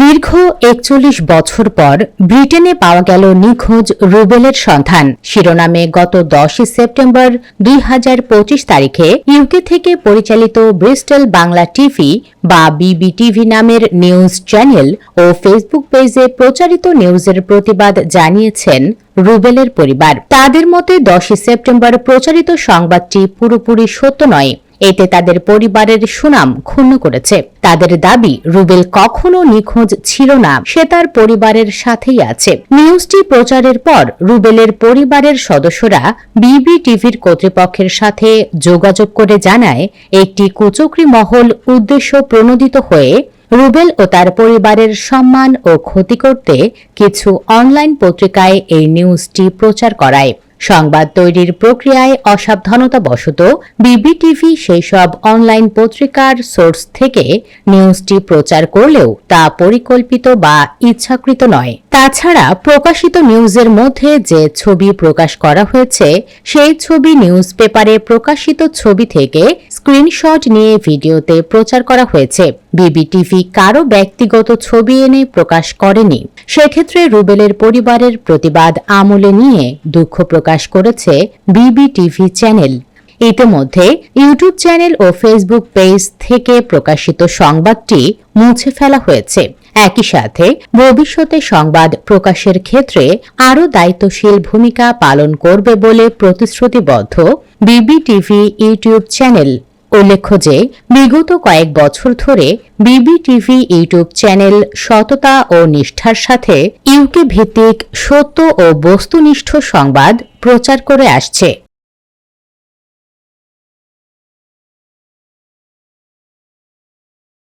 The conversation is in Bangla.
দীর্ঘ একচল্লিশ বছর পর ব্রিটেনে পাওয়া গেল নিখোঁজ রুবেলের সন্ধান। শিরোনামে গত দশই সেপ্টেম্বর দুই হাজার পঁচিশ তারিখে ইউকে থেকে পরিচালিত ব্রিস্টল বাংলা টিভি বা বিবি টিভি নামের নিউজ চ্যানেল ও ফেসবুক পেজে প্রচারিত নিউজের প্রতিবাদ জানিয়েছেন রুবেলের পরিবার। তাদের মতে দশই সেপ্টেম্বর প্রচারিত সংবাদটি পুরোপুরি সত্য নয় এতে তাদের পরিবারের সুনাম ক্ষুণ্ণ করেছে। তাদের দাবি, রুবেল কখনো নিখোঁজ ছিল না, সে তার পরিবারের সাথেই আছে। নিউজটি প্রচারের পর রুবেলের পরিবারের সদস্যরা বিবি টিভির কর্তৃপক্ষের সাথে যোগাযোগ করে জানায়, একটি কুচক্রি মহল উদ্দেশ্য প্রণোদিত হয়ে রুবেল ও তার পরিবারের সম্মান ও ক্ষতি করতে কিছু অনলাইন পত্রিকায় এই নিউজটি প্রচার করায়। সংবাদ তৈরির প্রক্রিয়ায় অসাবধানতাবশত বিবিটিভি সেই সব অনলাইন পত্রিকার সোর্স থেকে নিউজটি প্রচার করলেও তা পরিকল্পিত বা ইচ্ছাকৃত নয়। তাছাড়া প্রকাশিত নিউজের মধ্যে যে ছবি প্রকাশ করা হয়েছে, সেই ছবি নিউজ পেপারে প্রকাশিত ছবি থেকে স্ক্রিনশট নিয়ে ভিডিওতে প্রচার করা হয়েছে। বিবিটিভি কারও ব্যক্তিগত ছবি এনে প্রকাশ করেনি। সেক্ষেত্রে রুবেলের পরিবারের প্রতিবাদ আমলে নিয়ে দুঃখ প্রকাশ করেছে বিবিটিভি চ্যানেল। ইতিমধ্যে ইউটিউব চ্যানেল ও ফেসবুক পেজ থেকে প্রকাশিত সংবাদটি মুছে ফেলা হয়েছে। একই সাথে ভবিষ্যতে সংবাদ প্রকাশের ক্ষেত্রে আরও দায়িত্বশীল ভূমিকা পালন করবে বলে প্রতিশ্রুতিবদ্ধ বিবিটিভি ইউটিউব চ্যানেল। উল্লেখ্য যে, বিগত কয়েক বছর ধরে বিবিটিভি ইউটিউব চ্যানেল সততা ও নিষ্ঠার সাথে ইউকে ভিত্তিক সত্য ও বস্তুনিষ্ঠ সংবাদ প্রচার করে আসছে।